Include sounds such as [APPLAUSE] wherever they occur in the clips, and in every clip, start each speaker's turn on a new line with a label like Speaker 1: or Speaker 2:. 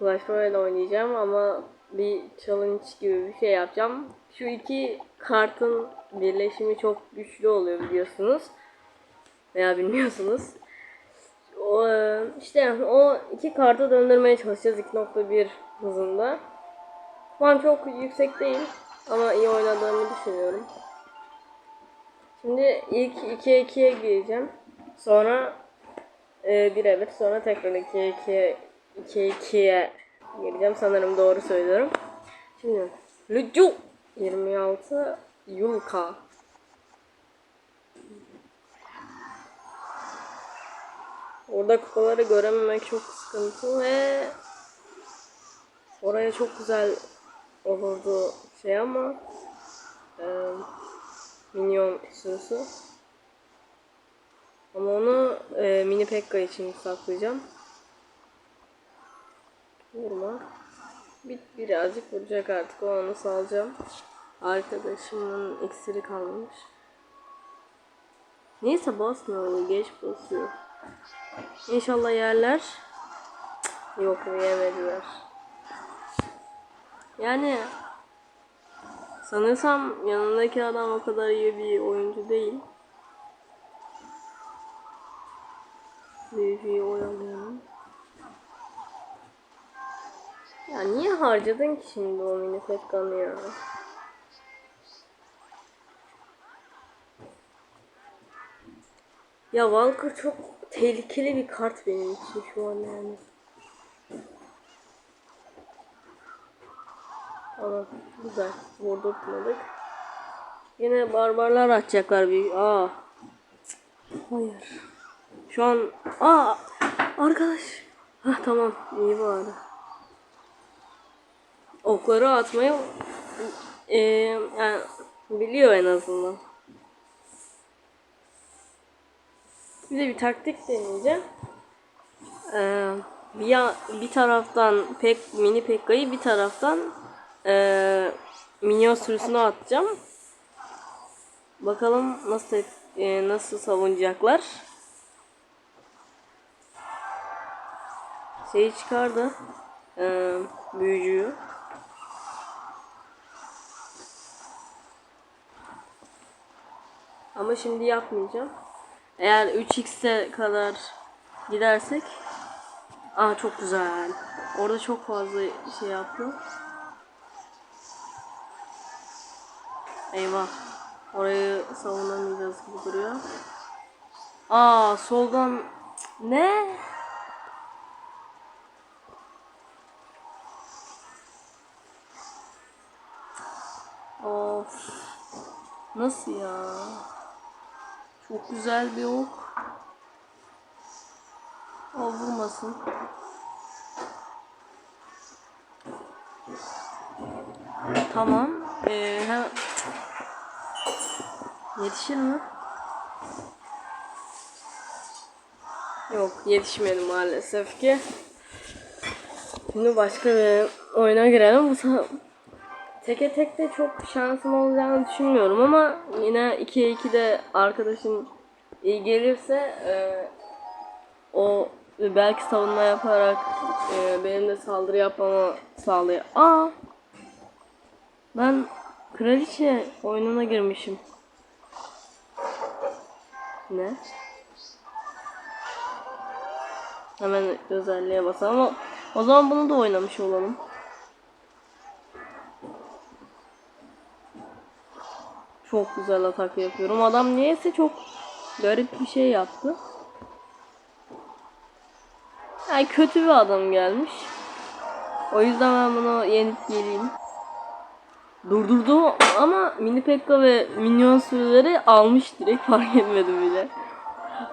Speaker 1: Clash Royale oynayacağım ama bir challenge gibi bir şey yapacağım. Şu iki kartın birleşimi çok güçlü oluyor biliyorsunuz. Veya bilmiyorsunuz. O, e, işte o iki kartı döndürmeye çalışacağız 2.1 hızında. Puan çok yüksek değil ama iyi oynadığımı düşünüyorum. Şimdi ilk 2'ye 2'ye gireceğim. Sonra e, bir evet sonra tekrar 2'ye 2'ye 2'ye 2'ye gireceğim. Sanırım doğru söylüyorum. Şimdi Lucu 26 Yulka Orada kupaları görememek çok sıkıntı ve oraya çok güzel olurdu şey ama e, minyon sürüsü. Ama onu e, mini pekka için saklayacağım. Vurma. Bir, birazcık vuracak artık o anı salacağım. Arkadaşımın iksiri kalmış. Neyse basmıyor geç basıyor. İnşallah yerler. Cık, Yok yemediler. Yani sanırsam yanındaki adam o kadar iyi bir oyuncu değil. Büyücüyü oyalıyorum. Ya niye harcadın ki şimdi o mini Pekkan'ı ya? Ya Walker çok tehlikeli bir kart benim için şu an yani. Ama güzel vurdurtmadık. Yine barbarlar atacaklar bir. Aa. Hayır. Şu an aa arkadaş. Hah tamam iyi bari. Okları atmayı e, yani biliyor en azından. Bir de bir taktik deneyeceğim. Ee, bir, ya- bir taraftan pek mini pekkayı bir taraftan ee, minyon sürüsünü atacağım. Bakalım nasıl ee, nasıl savunacaklar. Şeyi çıkardı. Ee, büyücüyü. Ama şimdi yapmayacağım. Eğer 3x'e kadar gidersek Aa çok güzel. Orada çok fazla şey yaptı. Eyvah. Orayı savunamayacağız gibi duruyor. Aa soldan ne? Of. Nasıl ya? Çok güzel bir ok. O vurmasın. Tamam. Ee, hem... Yetişir mi? Yok yetişmedi maalesef ki. Şimdi başka bir oyuna girelim. Bu teke tek de çok şansım olacağını düşünmüyorum ama yine 2'ye 2'de arkadaşım iyi gelirse e, o belki savunma yaparak e, benim de saldırı yapmama sağlıyor. Aa! Ben kraliçe oyununa girmişim. Ne? Hemen özelliğe basalım ama o zaman bunu da oynamış olalım. Çok güzel atak yapıyorum. Adam niyeyse çok garip bir şey yaptı. Yani kötü bir adam gelmiş. O yüzden ben bunu yenip geleyim. Durdurdum ama mini pekka ve minyon sürüleri almış direkt [LAUGHS] fark etmedim bile.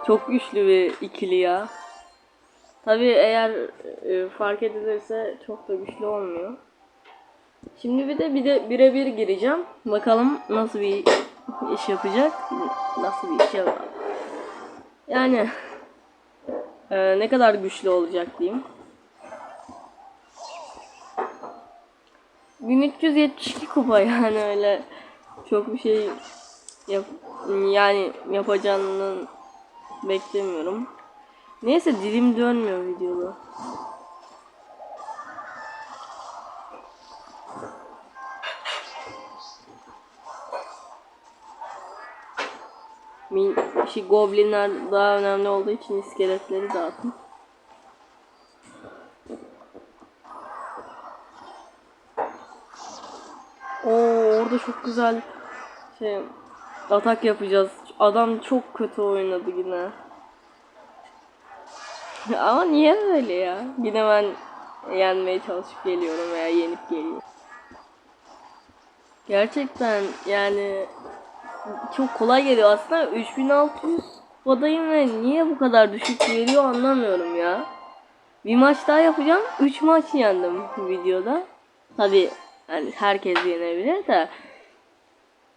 Speaker 1: Çok güçlü bir ikili ya. Tabi eğer e, fark edilirse çok da güçlü olmuyor. Şimdi bir de bir de birebir gireceğim. Bakalım nasıl bir iş yapacak. Nasıl bir iş yapacak. Yani e, ne kadar güçlü olacak diyeyim. 1372 kupa [LAUGHS] yani öyle çok bir şey yap yani yapacağını beklemiyorum. Neyse dilim dönmüyor videoda. Şey, goblinler daha önemli olduğu için iskeletleri dağıtın. Oo orada çok güzel şey atak yapacağız. Adam çok kötü oynadı yine. [LAUGHS] Ama niye böyle ya? Yine ben yenmeye çalışıp geliyorum veya yenip geliyorum. Gerçekten yani çok kolay geliyor aslında 3600 kupadayım ve niye bu kadar düşük geliyor anlamıyorum ya. Bir maç daha yapacağım. 3 maç yendim bu videoda. Tabi yani herkes yenebilir de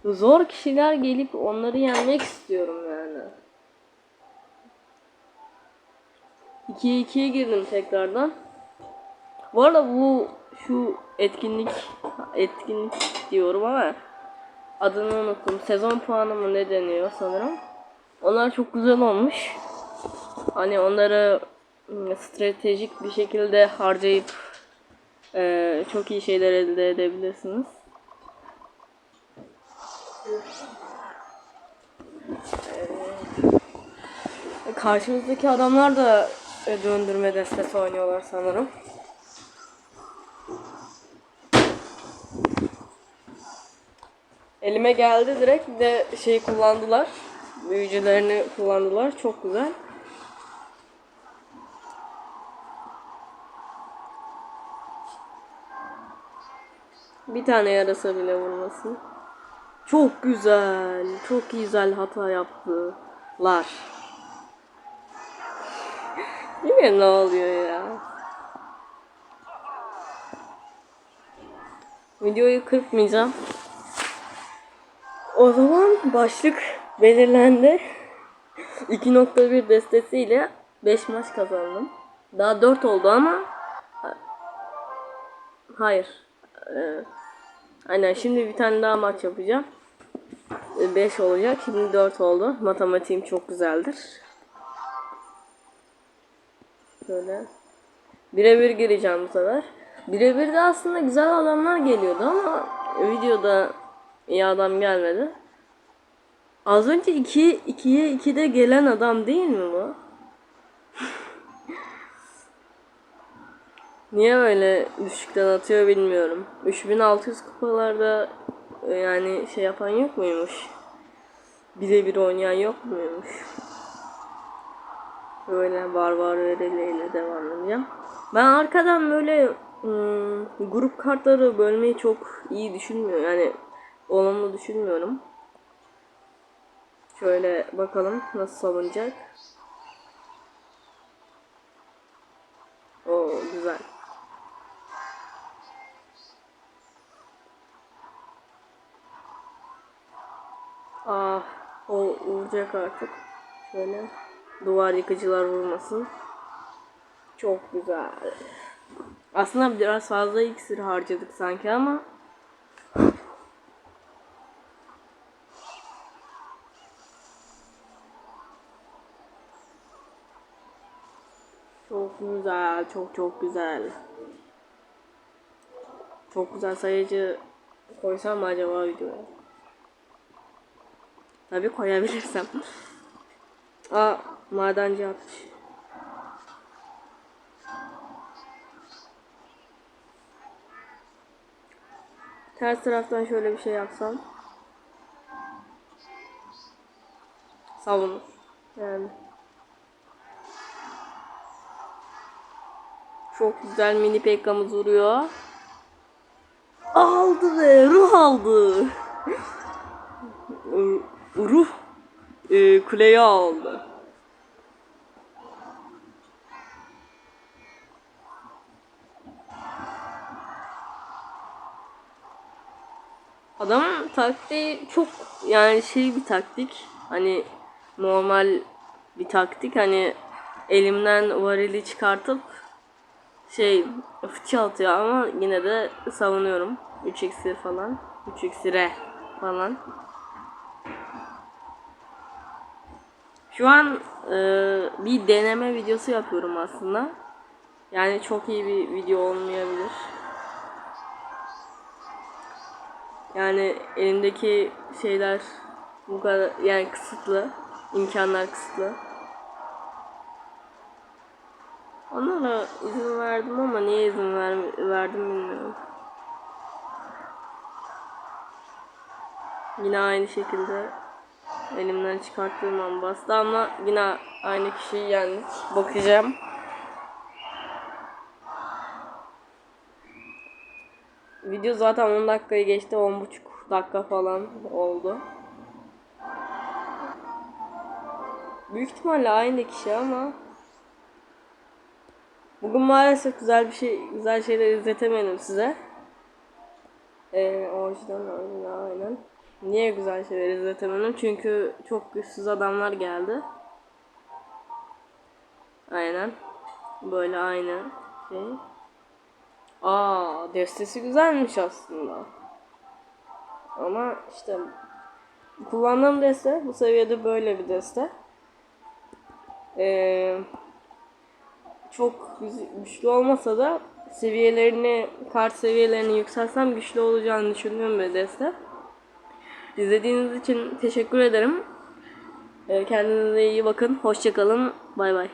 Speaker 1: zor kişiler gelip onları yenmek istiyorum yani. 2'ye 2'ye girdim tekrardan. Bu arada bu şu etkinlik etkinlik diyorum ama adını unuttum. Sezon puanı mı ne deniyor sanırım. Onlar çok güzel olmuş. Hani onları ım, stratejik bir şekilde harcayıp eee, çok iyi şeyler elde edebilirsiniz. Eee, Karşımızdaki adamlar da e, döndürme destesi oynuyorlar sanırım. Elime geldi direkt de şey kullandılar. Büyücülerini kullandılar. Çok güzel. Bir tane yarasa bile vurmasın. Çok güzel. Çok güzel hata yaptılar. Yine ne oluyor ya? Videoyu kırpmayacağım. O zaman başlık belirlendi. 2.1 destesiyle 5 maç kazandım. Daha 4 oldu ama hayır. Ee, aynen şimdi bir tane daha maç yapacağım. 5 olacak. Şimdi 4 oldu. Matematiğim çok güzeldir. Şöyle. Birebir gireceğim bu sefer. Birebir de aslında güzel adamlar geliyordu ama videoda iyi adam gelmedi. Az önce 2 2'ye 2'de gelen adam değil mi bu? [LAUGHS] Niye böyle düşükten atıyor bilmiyorum. 3600 kupalarda e, yani şey yapan yok muymuş? Birebir oynayan yok muymuş? Böyle barbar verileyle devam edeceğim. Ben arkadan böyle ım, grup kartları bölmeyi çok iyi düşünmüyorum. Yani olumlu düşünmüyorum. Şöyle bakalım nasıl savunacak. Oo güzel. Ah o vuracak artık. Şöyle duvar yıkıcılar vurmasın. Çok güzel. Aslında biraz fazla iksir harcadık sanki ama Çok güzel, çok çok güzel. Çok güzel sayıcı koysam mı acaba videoya? Tabii koyabilirsem. [LAUGHS] Aa, madenci atış. Ters taraftan şöyle bir şey yapsam. Savunur. Yani. Çok güzel mini pekkamız vuruyor. Aldı be ruh aldı. ruh e, kuleyi aldı. Adamın taktiği çok yani şey bir taktik. Hani normal bir taktik. Hani elimden varili çıkartıp şey fıçı atıyor ama yine de savunuyorum. 3 iksir falan. 3 iksire falan. Şu an e, bir deneme videosu yapıyorum aslında. Yani çok iyi bir video olmayabilir. Yani elimdeki şeyler bu kadar yani kısıtlı. İmkanlar kısıtlı. Onlara izin verdim ama niye izin ver, verdim bilmiyorum. Yine aynı şekilde elimden çıkarttığım an bastı ama yine aynı kişiyi yendik. Bakacağım. Video zaten 10 dakikayı geçti. 10,5 dakika falan oldu. Büyük ihtimalle aynı kişi ama Bugün maalesef güzel bir şey, güzel şeyler izletemedim size. Ee, o yüzden öyle aynen. Niye güzel şeyler izletemedim? Çünkü çok güçsüz adamlar geldi. Aynen. Böyle aynı şey. Aa, destesi güzelmiş aslında. Ama işte kullandığım deste bu seviyede böyle bir deste. Ee, çok güçlü olmasa da seviyelerini, kart seviyelerini yükseltsem güçlü olacağını düşündüğüm bir deste. İzlediğiniz için teşekkür ederim. Ee, Kendinize iyi bakın. Hoşçakalın. Bay bay.